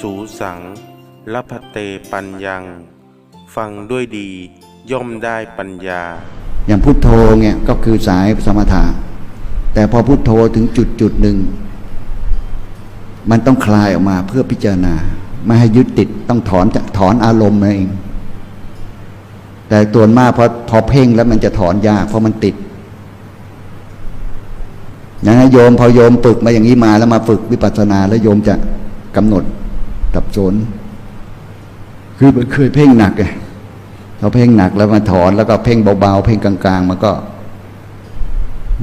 สูสังละพเตปัญญัง ฟังด้วยดีย่อมได้ปัญญา อย่างพุทโธเนี่ยก็คือสายสมถะแต่พอพุทโธถึงจุดจุดหนึ่ง มันต้องคลายออกมาเพื่อพิจารณา ไม่ให้ยึดติดต้องถอนจะถอนอารมณ์เอง แต่ตัวมากพอพอเพ่งแล้วมันจะถอนยากเพราะมันติดนั้นโยมพอโยมฝึกมาอย่างนี้มาแล้วมาฝึกวิปัสสนาแล้วโยมจะกำหนด ตับสน คือมันเคยเพ่งหนักไงเราเพ่งหนักแล้วมาถอนแล้วก็เพ่งเบาๆเพ่งกลางๆมันก็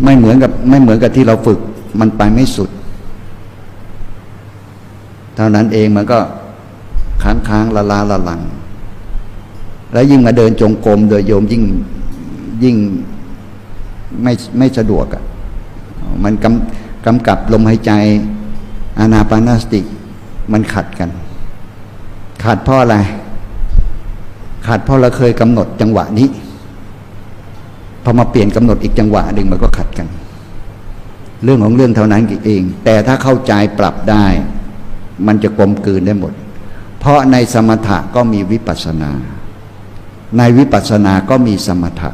ไม่เหมือนกับไม่เหมือนกับที่เราฝึก มันไปไม่สุด เท่านั้นเองมันก็ค้างค้างๆละลาละลัง แล้วยิ่งมาเดินจงกรมโดยโยมยิ่งยิ่งไม่ไม่สะดวกอะ่ะมันกำกำกับลมหายใจอานาปานาสติ มันขัดกัน ขัดเพราะอะไรขัดเพราะเราเคยกำหนดจังหวะนี้พอมาเปลี่ยนกำหนดอีกจังหวะหนึ่งมันก็ขัดกัน เรื่องของเรื่องเท่านั้นเอง แต่ถ้าเข้าใจปรับได้ มันจะกลมกลืนได้หมด เพราะในสมถะก็มีวิปัสสนา ในวิปัสสนาก็มีสมถะ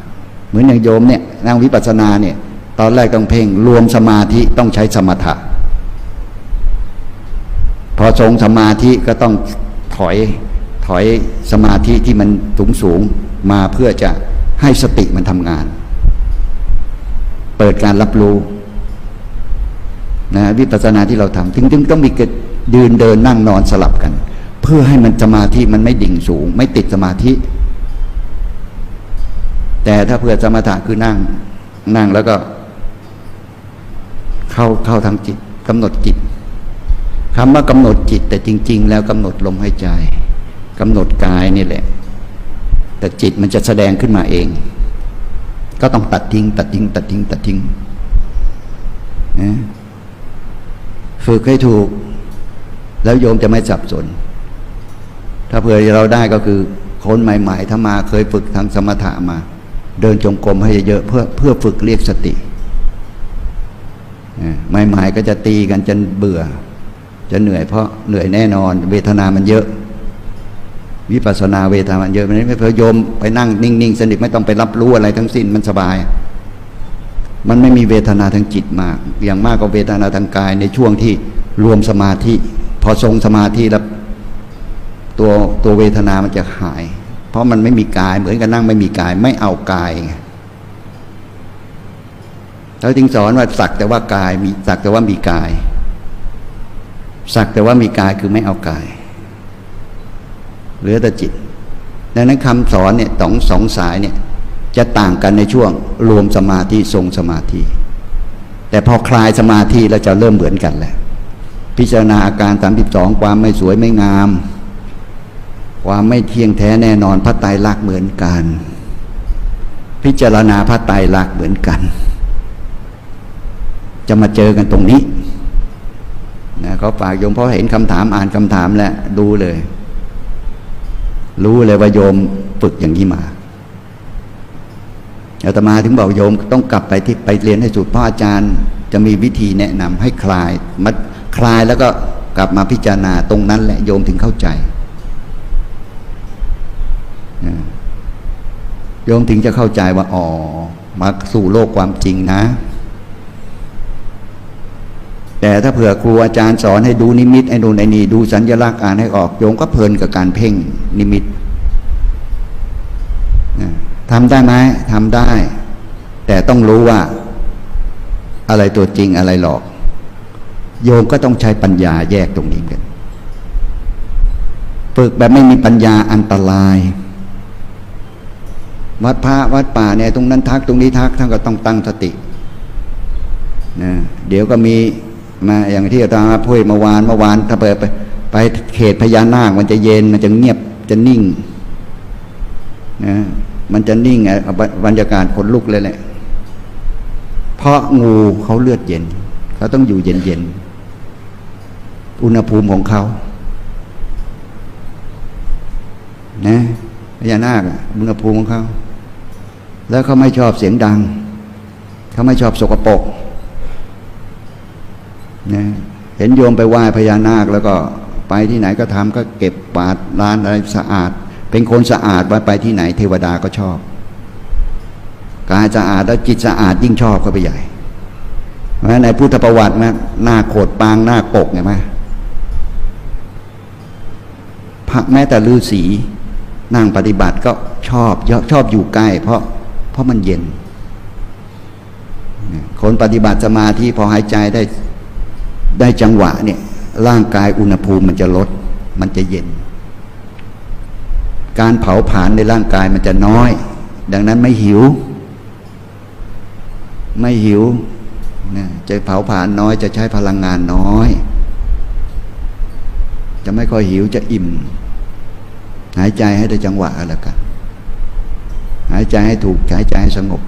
เหมือนอย่างโยมเนี่ยนั่งวิปัสสนาเนี่ย ตอนแรกต้องเพ่งรวมสมาธิต้องใช้สมถะ พอทรงสมาธิก็ต้อง ถอยถอยสมาธิที่มันสูงสูงมาเพื่อจะให้สติมันทำงาน เปิดการรับรู้นะวิปัสสนาที่เราทำถึงถึงต้องมีกยืนเดินนั่งนอนสลับกัน เพื่อให้มันสมาธิมันไม่ดิ่งสูง ไม่ติดสมาธิ แต่ถ้าเพื่อสมถะคือนั่งนั่งแล้วก็ เข้าเข้าทางจิตกำหนดจิต คำว่ากำหนดจิตแต่จริง ๆ แล้วกำหนดลมหายใจกำหนดกายนี่แหละ แต่จิตมันจะแสดงขึ้นมาเอง ก็ต้องตัดทิ้ง ตัดทิ้ง ตัดทิ้ง ตัดทิ้งนะฝึกให้ถูก แล้วโยมจะไม่สับสน ถ้าเผื่อเราได้ก็คือคนใหม่ ๆ ถ้ามาเคยฝึกทางสมถะมา เดินจงกรมให้เยอะเพื่อเพื่อฝึกเรียกสติใหม่ๆก็จะตีกันจนเบื่อ จะเหนื่อยเพราะเหนื่อยแน่นอน เวทนามันเยอะ วิปัสนาเวทนามันเยอะมันไม่เพอโยมไปนั่งนิ่ง ๆ สนิทไม่ต้องไปรับรู้อะไรทั้งสิ้นมันสบาย มันไม่มีเวทนาทางจิตมาก อย่างมากก็เวทนาทางกายในช่วงที่รวมสมาธิ พอทรงสมาธิแล้วตัวตัวเวทนามันจะหาย เพราะมันไม่มีกายเหมือนกับนั่งไม่มีกายไม่เอากายแล้วจึงสอนว่าสักแต่ว่ากายมีสักแต่ว่ามีกาย สักแต่ว่ามีกายคือไม่เอากาย เหลือแต่จิต ดังนั้นคำสอนเนี่ยสองสองสายเนี่ยจะต่างกันในช่วงรวมสมาธิทรงสมาธิ แต่พอคลายสมาธิแล้วจะเริ่มเหมือนกันแหละพิจารณาอาการสามสิบสองความไม่สวยไม่งาม ความไม่เที่ยงแท้แน่นอนพระไตรลักษณ์เหมือนกัน พิจารณาพระไตรลักษณ์เหมือนกัน จะมาเจอกันตรงนี้ นะเขาฝากโยมเพราะเห็นคำถามอ่านคำถามแล้วดูเลย รู้เลยว่าโยมฝึกอย่างนี้มาอาตมาถึงบอกโยมต้องกลับไปที่ไปเรียนให้สุดพราะอาจารย์ จะมีวิธีแนะนำให้คลายมัดคลายแล้วก็กลับมาพิจารณาตรงนั้นแหละโยมถึงเข้าใจโยมถึงจะเข้าใจว่าอ๋อมาสู่โลกความจริงนะ แต่ถ้าเผื่อครูอาจารย์สอนให้ดูนิมิตไอ้นู่นไอ้นี่ดูสัญลักษณ์อ่านให้ออกโยมก็เพลินกับการเพ่งนิมิตทำได้ไหมทำได้ แต่ต้องรู้ว่า อะไรตัวจริงอะไรหลอก โยมก็ต้องใช้ปัญญาแยกตรงนี้กันฝึกแบบไม่มีปัญญาอันตราย วัดพระวัดป่าเนี่ยตรงนั้นทักตรงนี้ทักท่านก็ต้องตั้งสตินะเดี๋ยวก็มี มาอย่างที่อาจารย์พูดเมื่อวานเมื่อวาน ถ้าไปไปไปเขตพญานาค มันจะเย็นมันจะเงียบจะนิ่งนะมันจะนิ่งอะบรรยากาศขนลุกเลยแหละ เพราะงูเขาเลือดเย็น เขาต้องอยู่เย็นเย็นอุณหภูมิของเขานะพญานาคอะอุณหภูมิของเขา แล้วเขาไม่ชอบเสียงดัง เขาไม่ชอบสกปรก นะเห็นโยมไปไหว้พญานาคแล้วก็ไปที่ไหนก็ทำก็เก็บกวาดร้านอะไรสะอาด เป็นคนสะอาดไว้ไปที่ไหนเทวดาก็ชอบ กายสะอาดแล้วจิตสะอาดยิ่งชอบเข้าไปใหญ่เพราะในพุทธประวัตินะหน้าโขดปางหน้าปกเห็นไหมพระแม้แต่ฤาษีนั่งปฏิบัติก็ชอบชอบอยู่ใกล้ เพราะเพราะมันเย็น คนปฏิบัติสมาธิพอหายใจได้ ได้จังหวะเนี่ยร่างกายอุณหภูมิมันจะลด มันจะเย็น การเผาผลาญในร่างกายมันจะน้อย ดังนั้นไม่หิว ไม่หิวนะจะเผาผลาญน้อยจะใช้พลังงานน้อย จะไม่ค่อยหิวจะอิ่ม หายใจให้ได้จังหวะก็แล้วกันหายใจให้ถูกหายใจให้สงบ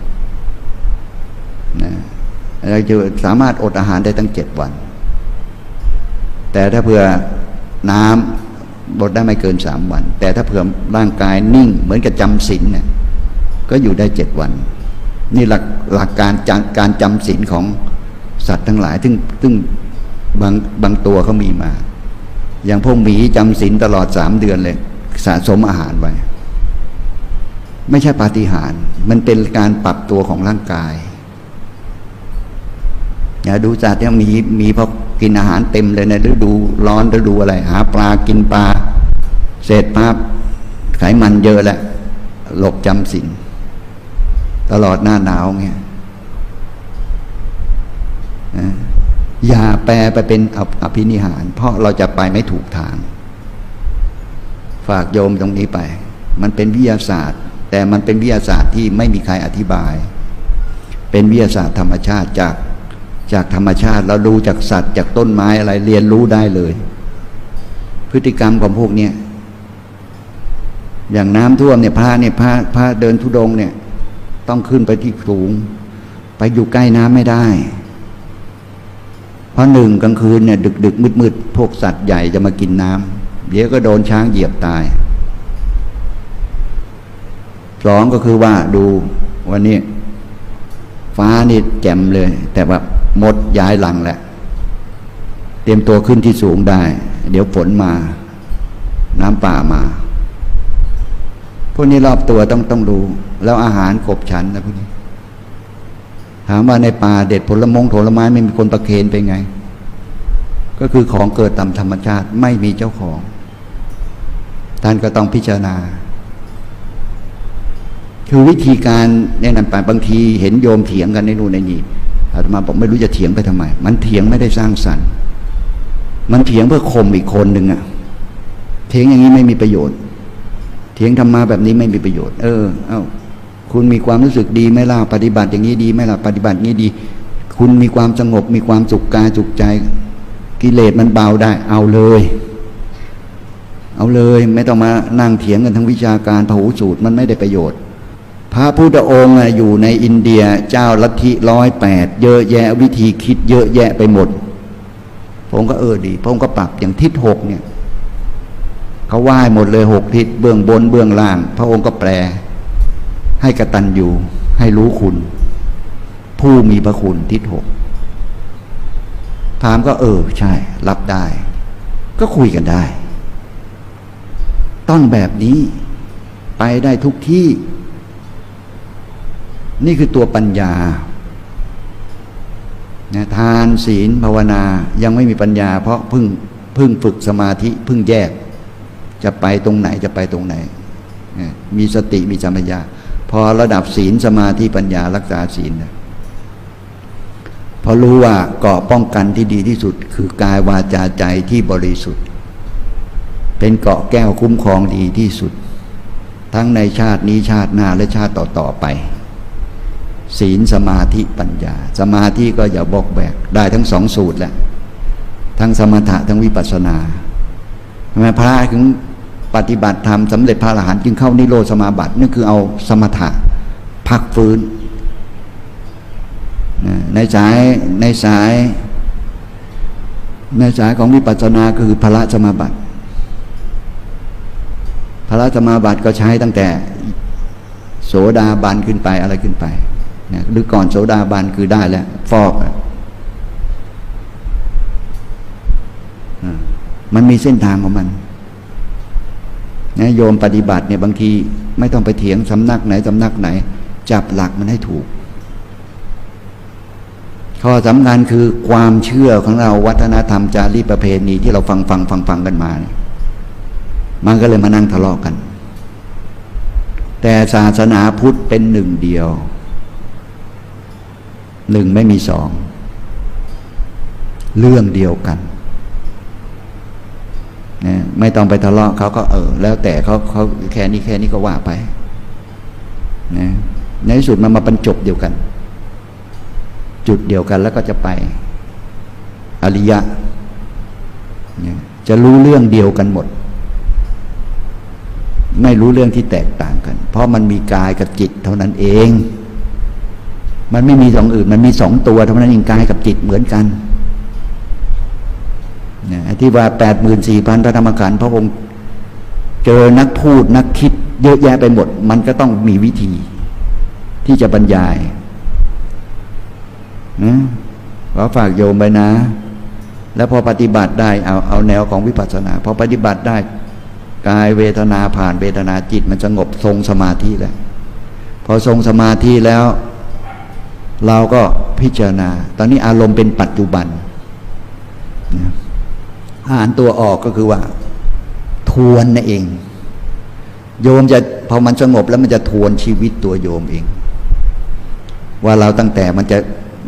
นะเราจะสามารถอดอาหารได้ตั้งเจ็ดวัน แต่ถ้าเผื่อน้ำอดได้ไม่เกินสามวัน แต่ถ้าเผื่อร่างกายนิ่งเหมือนกับจำศีลเนี่ยก็อยู่ได้เจ็ดวัน นี่หลักหลักการจำการจำศีลของสัตว์ทั้งหลายซึ่งซึ่งบางบางตัวเขามีมา อย่างพวกหมีจำศีลตลอดสามเดือนเลย สะสมอาหารไว้ ไม่ใช่ปาฏิหาริย์มันเป็นการปรับตัวของร่างกายอย่าดูสัตว์เนี่ยมีมีพอ กินอาหารเต็มเลยในฤดูร้อนฤดูอะไร หาปลากินปลาเศษภาพไขมันเยอะแหละหลบจำศีลตลอดหน้าหนาวเงี้ยนะอย่าแปลไปเป็นออภินิหาร เพราะเราจะไปไม่ถูกทาง ฝากโยมตรงนี้ไป มันเป็นวิทยาศาสตร์ แต่มันเป็นวิทยาศาสตร์ที่ไม่มีใครอธิบาย เป็นวิทยาศาสตร์ธรรมชาติจาก จากธรรมชาติเราดูจากสัตว์จากต้นไม้อะไรเรียนรู้ได้เลย พฤติกรรมของพวกเนี้ยอย่างน้ำท่วมเนี่ยพระเนี่ยพระพระเดินทุดงเนี่ย ต้องขึ้นไปที่สูง ไปอยู่ใกล้น้ำไม่ได้ เพราะหนึ่งกลางคืนเนี่ยดึกดึกมืดมืดพวกสัตว์ใหญ่จะมากินน้ำเดี๋ยวก็โดนช้างเหยียบตายสองก็คือว่าดูวันนี้ฟ้านี่แจ่มเลย แต่ว่า มดย้ายหลังแหละ เตรียมตัวขึ้นที่สูงได้ เดี๋ยวฝนมา น้ำป่ามา พวกนี้รอบตัวต้องต้องดูแล้วอาหารขบฉันนะพวกนี้ ถามว่าในป่าเด็ดผลมงผลไม้ไม่มีคนประเคนไปไง ก็คือของเกิดตามธรรมชาติไม่มีเจ้าของ ท่านก็ต้องพิจารณาคือวิธีการแนะนำไปบางทีเห็นโยมเถียงกันในนู่นในนี่ อาตมาบอกไม่รู้จะเถียงไปทำไม มันเถียงไม่ได้สร้างสรรค์ มันเถียงเพื่อข่มอีกคนหนึ่งอะเถียงอย่างนี้ไม่มีประโยชน์ เถียงธรรมาแบบนี้ไม่มีประโยชน์ เออ เอ้า คุณมีความรู้สึกดีไหมล่ะ ปฏิบัติอย่างนี้ดีไหมล่ะ ปฏิบัติอย่างนี้ดี คุณมีความสงบ มีความสุขกายสุขใจ กิเลสมันเบาได้ เอาเลย เอาเลย ไม่ต้องมานั่งเถียงกันทั้งวิชาการพหูสูตร มันไม่ได้ประโยชน์ พระพุทธองค์อยู่ในอินเดียเจ้าลัทธิร้อยแปดเยอะแยะวิธีคิดเยอะแยะไปหมดพระองค์ก็เออดีพระองค์ก็ปรับอย่างทิศหกเนี่ยเขาไหว้หมดเลยหกทิศเบื้องบนเบื้องล่าง พระองค์ก็แปล ให้กระตัญญูให้รู้คุณ ผู้มีพระคุณทิศหกพามก็เออใช่ รับได้ ก็คุยกันได้ ต้องแบบนี้ ไปได้ทุกที่ นี่คือตัวปัญญานะทานศีลภาวนายังไม่มีปัญญา เพราะพิ่งพิ่งฝึกสมาธิพิ่งแยก จะไปตรงไหนจะไปตรงไหน มีสติมีสัมปญญะพอระดับศีลสมาธิปัญญารักษาศีลนะพอรู้ว่าเกาะป้องกันที่ดีที่สุด คือกายวาจาใจที่บริสุทธิ์ เป็นเกาะแก้วคุ้มครองดีที่สุด ทั้งในชาตินี้ชาติหน้าและชาติต่อๆไป ศีลสมาธิปัญญา สมาธิก็อย่าบอกแบก ได้ทั้งสองสูตรแหละทั้งสมถะทั้งวิปัสสนาทำไมพระถึงปฏิบัติธรรมสำเร็จพระอรหันต์จึงเข้านิโรธสมาบัตินั่นคือเอาสมถะพักฟื้น ในสายในสาย ในสายของวิปัสสนาคือพระสมาบัติพระสมาบัติก็ใช้ตั้งแต่ โสดาบันขึ้นไปอะไรขึ้นไป นะหรือก่อนโสดาบันคือได้แล้ว ฟอกมันมีเส้นทางของมันนะโยมปฏิบัติเนี่ยบางทีไม่ต้องไปเถียงสำนักไหนสำนักไหน จับหลักมันให้ถูก ข้อสำคัญคือความเชื่อของเราวัฒนธรรมจารีตประเพณีที่เราฟังฟังฟังฟังกันมาเนี่ยมันก็เลยมานั่งทะเลาะกัน แต่ศาสนาพุทธเป็นหนึ่งเดียว หนึ่งไม่มีสอง เรื่องเดียวกันนะไม่ต้องไปทะเลาะเขาก็เออ แล้วแต่เขาเขาแค่นี้แค่นี้ก็ว่าไปนะในที่สุดมันมาบรรจบเดียวกัน จุดเดียวกันแล้วก็จะไป อริยะนี่ยจะรู้เรื่องเดียวกันหมด ไม่รู้เรื่องที่แตกต่างกัน เพราะมันมีกายกับจิตเท่านั้นเอง มันไม่มีสองอื่น มันมีสองตัวเท่านั้นเองกายกับจิตเหมือนกันนี่ยไอ้ที่ว่าแปดหมื่นสี่พันพระธรรมขันธ์พระองค์เจอนักพูดนักคิด เยอะแยะไปหมด มันก็ต้องมีวิธี ที่จะบรรยายนะขอฝากโยมไปนะ แล้วพอปฏิบัติได้เอาเอาแนวของวิปัสสนา พอปฏิบัติได้กายเวทนาผ่านเวทนาจิตมันสงบทรงสมาธิแล้ว พอทรงสมาธิแล้ว เราก็พิจารณา ตอนนี้อารมณ์เป็นปัจจุบันนะอ่านตัวออกก็คือว่า ทวนนั่นเอง โยมจะพอมันสงบแล้วมันจะทวนชีวิตตัวโยมเอง ว่าเราตั้งแต่มันจะ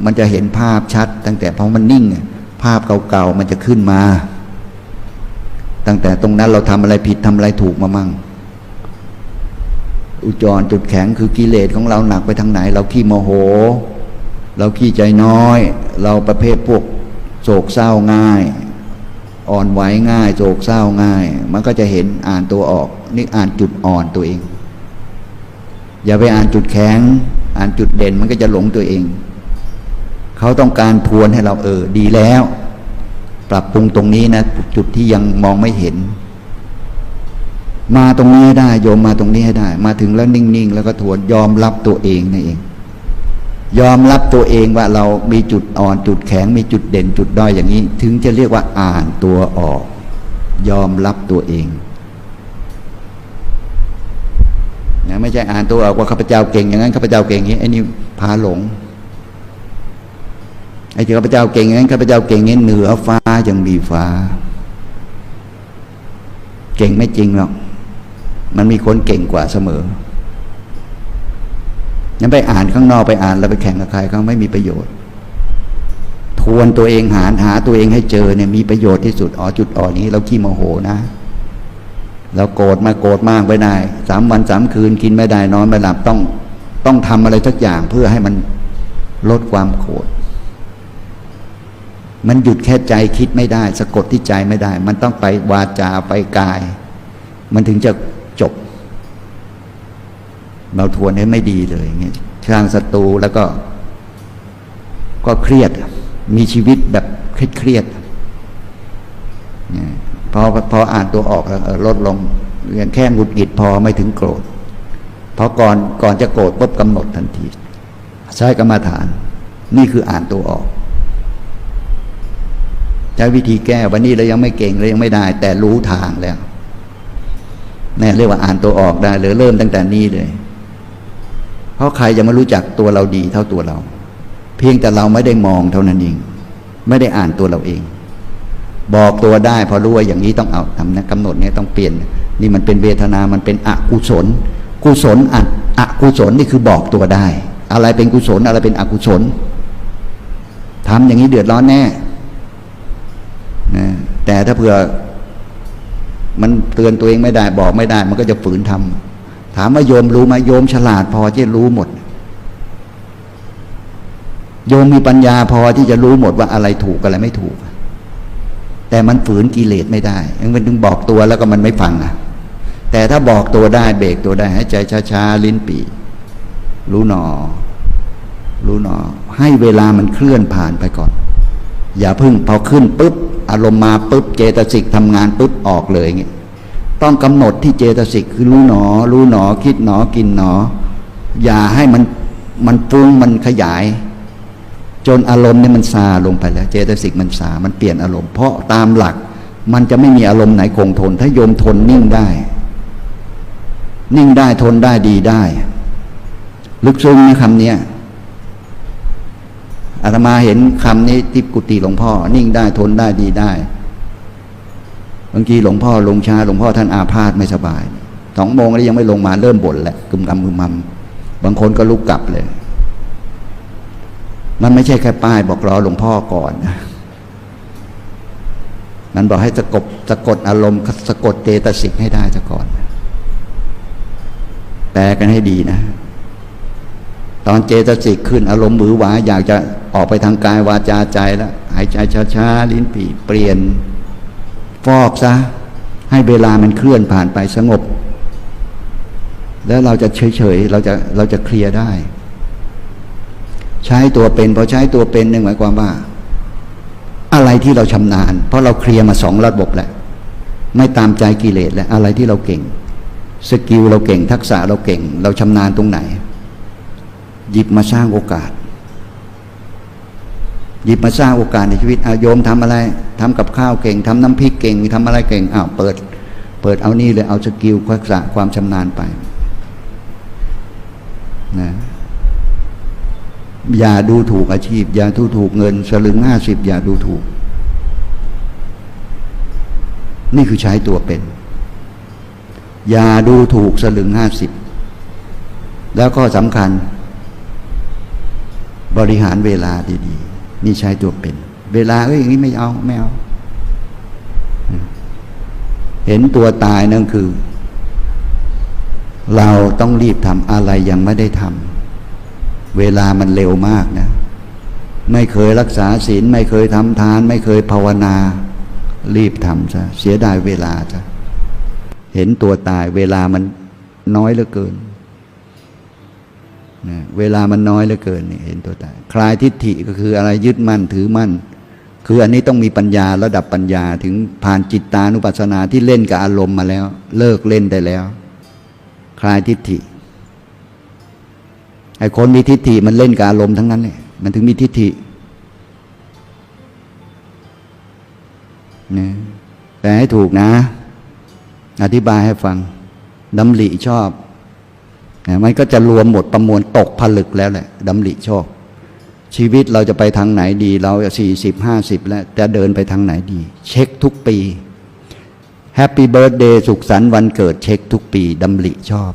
มันจะเห็นภาพชัด ตั้งแต่พอมันนิ่ง ภาพเก่าๆมันจะขึ้นมา ตั้งแต่ตรงนั้นเราทำอะไรผิดทำอะไรถูกมามั่งอุจจรจุดแข็งคือกิเลสของเราหนักไปทางไหน เราขี้โมโห เราขี้ใจน้อย เราประเภทพวกโศกเศร้าง่าย อ่อนไหวง่าย โศกเศร้าง่าย มันก็จะเห็นอ่านตัวออกนี่อ่านจุดอ่อนตัวเอง อย่าไปอ่านจุดแข็ง อ่านจุดเด่นมันก็จะหลงตัวเอง เขาต้องการทวนให้เราเออ ดีแล้ว ปรับปรุงตรงนี้นะ จุดที่ยังมองไม่เห็น มาตรงนี้ให้ได้โยมมาตรงนี้ให้ได้ มาถึงแล้วนิ่งๆแล้วก็ทวนยอมรับตัวเองนั่นเอง ยอมรับตัวเองว่าเรามีจุดอ่อนจุดแข็ง มีจุดเด่นจุดด้อยอย่างนี้ ถึงจะเรียกว่าอ่านตัวออก ยอมรับตัวเองนะไม่ใช่อ่านตัวออกว่าข้าพเจ้าเก่งอย่างนั้นข้าพเจ้าเก่งอย่างนี้ไอ้นี่พาหลงไอ้ที่ข้าพเจ้าเก่งอย่างนั้นข้าพเจ้าเก่งอย่างนี้เหนือฟ้ายังมีฟ้า เก่งไม่จริงหรอกมันมีคนเก่งกว่าเสมอ นั้นไปอ่านข้างนอกไปอ่านแล้วไปแข่งกับใครเขาไม่มีประโยชน์ ทวนตัวเองหาหาตัวเองให้เจอเนี่ยมีประโยชน์ที่สุดอ๋อจุดอ่อนนี้เราขี้โมโหนะเราโกรธมาโกรธมากไปได้สามวันสามคืนกินไม่ได้นอนไม่หลับต้องต้องทำอะไรสักอย่างเพื่อให้มันลดความโกรธมันหยุดแค่ใจคิดไม่ได้ สะกดที่ใจไม่ได้ มันต้องไปวาจาไปกาย มันถึงจะจบ เราทวนให้ไม่ดีเลยอย่างเงี้ยสร้างศัตรูแล้วก็ ก็เครียด มีชีวิตแบบเครียดๆเนี่ยพอพออ่านตัวออกแล้วลดลงเรียนแค่หงุดหงิดพอไม่ถึงโกรธเพราะก่อนก่อนจะโกรธปุ๊บกำหนดทันที ใช้กรรมฐาน นี่คืออ่านตัวออกใช้วิธีแก้วันนี้เรายังไม่เก่งเรายังไม่ได้ แต่รู้ทางแล้วแน่เรียกว่าอ่านตัวออกได้เลยเริ่มตั้งแต่นี้เลย เพราะใครจะมารู้จักตัวเราดีเท่าตัวเรา เพียงแต่เราไม่ได้มองเท่านั้นเอง ไม่ได้อ่านตัวเราเอง บอกตัวได้พอรู้ว่าอย่างนี้ต้องเอาทำนะกำหนดเนี่ยต้องเปลี่ยน นี่มันเป็นเวทนา มันเป็นอกุศล กุศลอัดอกุศลนี่คือบอกตัวได้ อะไรเป็นกุศลอะไรเป็นอกุศลทำอย่างนี้เดือดร้อนแน่ แต่ถ้าเผื่อมันเตือนตัวเองไม่ได้บอกไม่ได้ มันก็จะฝืนทำ ถามว่าโยมรู้ไหมโยมฉลาดพอที่รู้หมด โยมมีปัญญาพอที่จะรู้หมดว่าอะไรถูกอะไรไม่ถูก แต่มันฝืนกิเลสไม่ได้มันถึงบอกตัวแล้วก็มันไม่ฟังอะ แต่ถ้าบอกตัวได้เบรกตัวได้ให้ใจช้าๆลิ้นปีรู้หนอ รู้หนอ ให้เวลามันเคลื่อนผ่านไปก่อน อย่าพึ่งพอขึ้นปุ๊บอารมณ์มาปุ๊บเจตสิกทำงานปุ๊บออกเลยอย่างเงี้ย ต้องกำหนดที่เจตสิกคือรู้หนอ รู้หนอคิดหนอกินหนอ อย่าให้มันมันฟุ้งมันขยาย จนอารมณ์เนี่ยมันซาลงไปแล้ว เจตสิกมันซามันเปลี่ยนอารมณ์ เพราะตามหลักมันจะไม่มีอารมณ์ไหนคงทน ถ้าโยมทนนิ่งได้ นิ่งได้ทนได้ดีได้ ลึกซึ้งนะคำนี้อาตมาเห็นคำนี้ที่กุฏิหลวงพ่อ นิ่งได้ทนได้ดีได้ บางทีหลวงพ่อลงช้าหลวงพ่อท่านอาพาธไม่สบายสองโมงแล้วยังไม่ลงมาเริ่มบ่นแหล้วกึมกำมึมมำบางคนก็ลุกกลับเลย มันไม่ใช่แค่ป้ายบอกรอหลวงพ่อก่อนนะมันบอกให้สะกดสะกดอารมณ์สะกดเจตสิกให้ได้ซะก่อน แปลกันให้ดีนะ ตอนเจตสิกขึ้นอารมณ์หวือหวาอยากจะออกไปทางกายวาจาใจแล้วหายใจช้าๆลิ้นปี่เปลี่ยน ฟอกซะ ให้เวลามันเคลื่อนผ่านไปสงบ แล้วเราจะเฉยๆเราจะเราจะเคลียร์ได้ ใช้ตัวเป็นพอใช้ตัวเป็นนึงหมายความว่า อะไรที่เราชำนาญ เพราะเราเคลียร์มาสองระบบแล้วไม่ตามใจกิเลสแล้วอะไรที่เราเก่งสกิลเราเก่งทักษะเราเก่ง เราชำนาญตรงไหน หยิบมาสร้างโอกาส หยิบมาสร้างโอกาสในชีวิตอาโยมทำอะไรทำกับข้าวเก่งทำน้ำพริกเก่งทำอะไรเก่งอ้าวเปิด เปิดเอานี่เลยเอาสกิลทักษะความชำนาญไปนะอย่าดูถูกอาชีพ อย่าดูถูกเงิน สลึงห้าสิบอย่าดูถูก นี่คือใช้ตัวเป็น อย่าดูถูกสลึงห้าสิบแล้วก็สำคัญ บริหารเวลาดี นี่ใช้ตัวเป็น เวลาเอ้ยอย่างนี้ไม่เอาไม่เอา เห็นตัวตายนั่นคือ เราต้องรีบทำอะไรยังไม่ได้ทำเวลามันเร็วมากนะ ไม่เคยรักษาศีลไม่เคยทำทาน ไม่เคยภาวนา รีบทำซะเสียดายเวลาจ้ะเห็นตัวตายเวลามันน้อยเหลือเกิน นะเวลามันน้อยเหลือเกินเห็นตัวตายคลายทิฏฐิก็คืออะไรยึดมั่นถือมั่น คืออันนี้ต้องมีปัญญาระดับปัญญาถึงผ่านจิตตานุปัสสนาที่เล่นกับอารมณ์มาแล้ว เลิกเล่นได้แล้ว คลายทิฏฐิไอ้คนมีทิฏฐิมันเล่นกับอารมณ์ทั้งนั้นเลยมันถึงมีทิฏฐินะแปลให้ถูกนะ อธิบายให้ฟังดำริชอบ นะมันก็จะรวมหมดประมวลตกผลึกแล้วแหละดำริชอบ ชีวิตเราจะไปทางไหนดี เราสี่สิบห้าสิบแล้วจะเดินไปทางไหนดี เช็คทุกปีแฮปปี้เบิร์ดเดย์สุขสันต์วันเกิดเช็คทุกปีดำริชอบ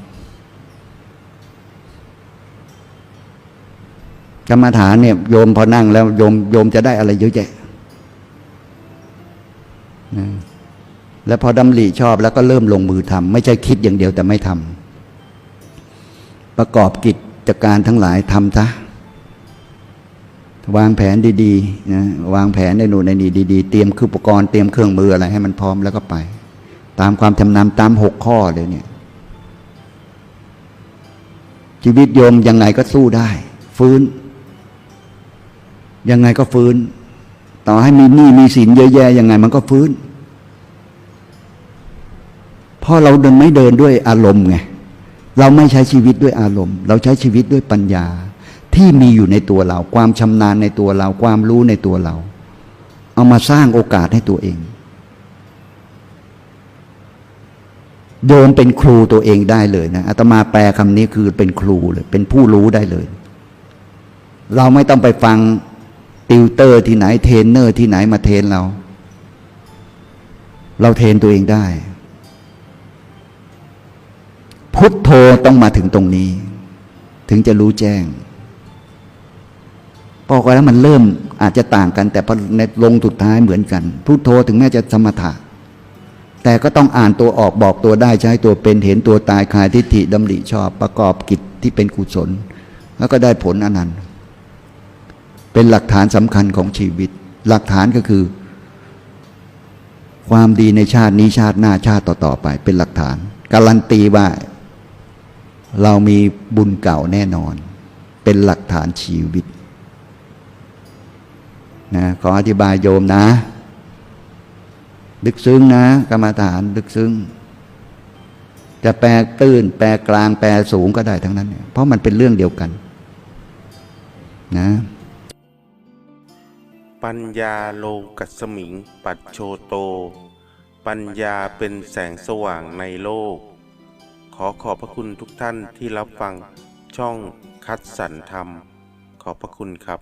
กรรมฐานเนี่ยโยมพอนั่งแล้วโยมโยมจะได้อะไรเยอะแยะนะแล้วพอดำริชอบแล้วก็เริ่มลงมือทำไม่ใช่คิดอย่างเดียวแต่ไม่ทำ ประกอบกิจจการทั้งหลายทำซะวางแผนดีๆนะวางแผนในหนูในนี่ดีๆ เตรียมคืออุปกรณ์เตรียมเครื่องมืออะไรให้มันพร้อมแล้วก็ไป ตามความชำนาญตามหกข้อเลยเนี่ย ชีวิตโยมยังไงก็สู้ได้ ฟื้น ยังไงก็ฟื้น ต่อให้มีหนี้มีสินเยอะแยะยังไงมันก็ฟื้นเพราะเราเดินไม่เดินด้วยอารมณ์ไง เราไม่ใช้ชีวิตด้วยอารมณ์ เราใช้ชีวิตด้วยปัญญาที่มีอยู่ในตัวเรา ความชำนาญในตัวเรา ความรู้ในตัวเรา เอามาสร้างโอกาสให้ตัวเองโยมเป็นครูตัวเองได้เลยนะอาตมาแปลคำนี้คือเป็นครูเลยเป็นผู้รู้ได้เลย เราไม่ต้องไปฟังติวเตอร์ที่ไหนเทรนเนอร์ที่ไหนมาเทรนเรา เราเทรนตัวเองได้ พุทโธต้องมาถึงตรงนี้ ถึงจะรู้แจ้งพอกแล้วมันเริ่มอาจจะต่างกัน แต่พอในลงสุดท้ายเหมือนกัน พุทโธถึงแม้จะสมถะ แต่ก็ต้องอ่านตัวออกบอกตัวได้ใช้ตัวเป็นเห็นตัวตายคลายทิฏฐิดำริชอบประกอบกิจที่เป็นกุศล แล้วก็ได้ผลอนันต์เป็นหลักฐานสำคัญของชีวิต หลักฐานก็คือ ความดีในชาตินี้ชาติหน้าชาติต่อๆไป เป็นหลักฐาน การันตีว่า เรามีบุญเก่าแน่นอน เป็นหลักฐานชีวิตนะขออธิบายโยมนะ ลึกซึ้งนะ กรรมฐานลึกซึ้ง จะแปลตื้น แปลกลาง แปลสูงก็ได้ทั้งนั้นเนี่ยเพราะมันเป็นเรื่องเดียวกัน นะ ปัญญาโลกัสมิง ปัจโชโต ปัญญาเป็นแสงสว่างในโลก อขอบพระคุณทุกท่านที่รับฟังช่องคัดสรรธรรม ขอบพระคุณครับ